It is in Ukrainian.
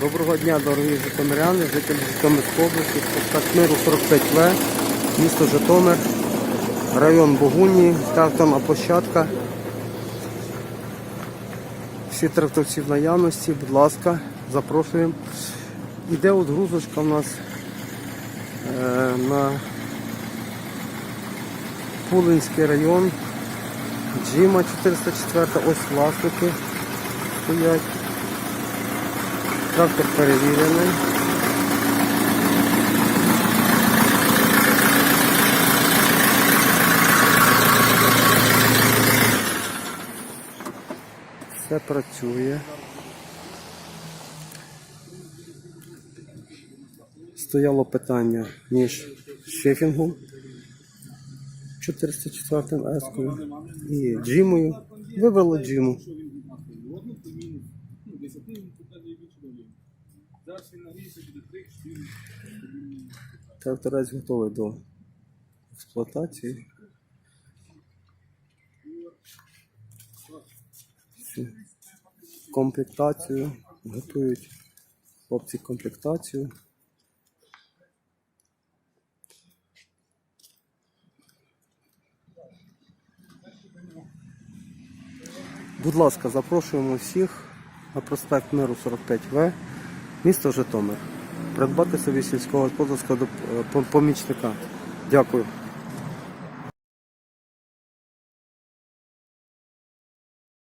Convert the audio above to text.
Доброго дня, дорогі житомиряни, жителі Житомирської області, Миру 45В, місто Житомир, район Богуні, стартовна площадка. Всі тракторці в наявності, будь ласка, запрошуємо. Іде от грузочка у нас е, на Пулинський район, Джима 404, ось власники стоять. Трактор перевірений. Все працює. Стояло питання між шефінгом 404 ескою і джимою. Вибрали джиму. Тракторець готовий до експлуатації. Комплектацію готують хлопці комплектацію. Будь ласка, запрошуємо всіх на проспект Миру 45В, місто Житомир. Придбати собі сільського е, помічника. Дякую.